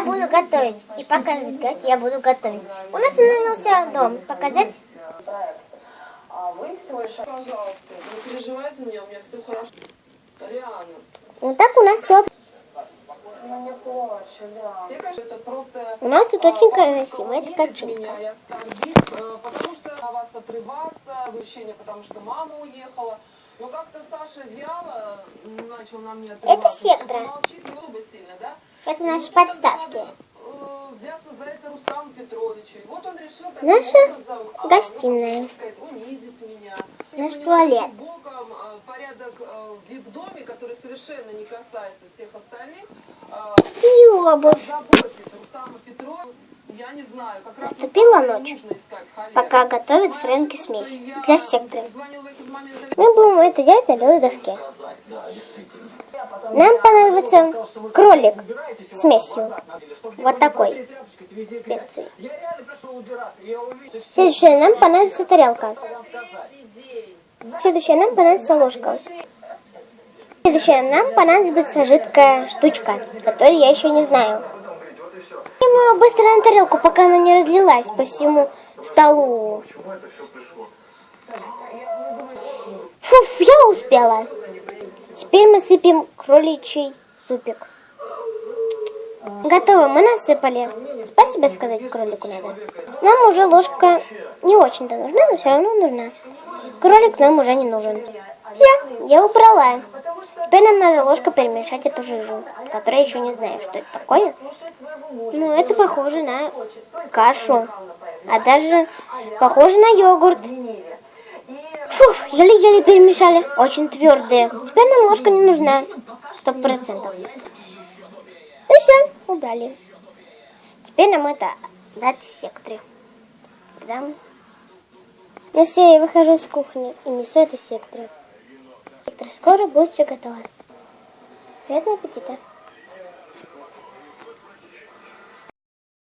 Я буду готовить и показывать, как я буду готовить. У нас остановился дом. Показать? А вы всего лишь... Пожалуйста, не переживайте меня, у меня все хорошо. Реально. Вот так у нас все. Ну не плачь, да. Просто... У нас тут а, очень попытка красиво. Это унизить качелька. меня и оскорбить, э, потому что на вас отрываться, выщение, потому что мама уехала. Но как-то Саша вяло отрываться. сектора. Это Ну, наши подставки. э, взяться за это Рустаму Петровичу. И вот он решил таким Наша а, гостиная. ну, меня. Наш туалет. Э, порядок в вип-доме, который совершенно не касается всех остальных, э, И обувь. Наступила ночь, пока готовит Фрэнки смесь для сектора. Мы будем это делать на белой доске. Нам понадобится кролик с смесью. Вот такой специи. Следующее, нам понадобится тарелка. Следующее, нам понадобится ложка. Следующее, нам понадобится жидкая штучка, которую я еще не знаю. Я быстро на тарелку, пока она не разлилась по всему столу. Фуф, я успела. Теперь мы сыпем кроличий супик. Готово, мы насыпали. Спасибо сказать кролику надо. Нам уже ложка не очень-то нужна, но все равно нужна. Кролик нам уже не нужен. Все, я убрала. Теперь нам надо ложка перемешать эту жижу, которую я еще не знаю, что это такое. Ну, это похоже на кашу, а даже похоже на йогурт. Фух, еле-еле перемешали, очень твердые. Теперь нам ложка не нужна, сто процентов. И все, убрали. Теперь нам это дать секторе. Там. Ну все, я выхожу с кухни и несу это секторе. Сектор скоро будет все готово. Приятного аппетита.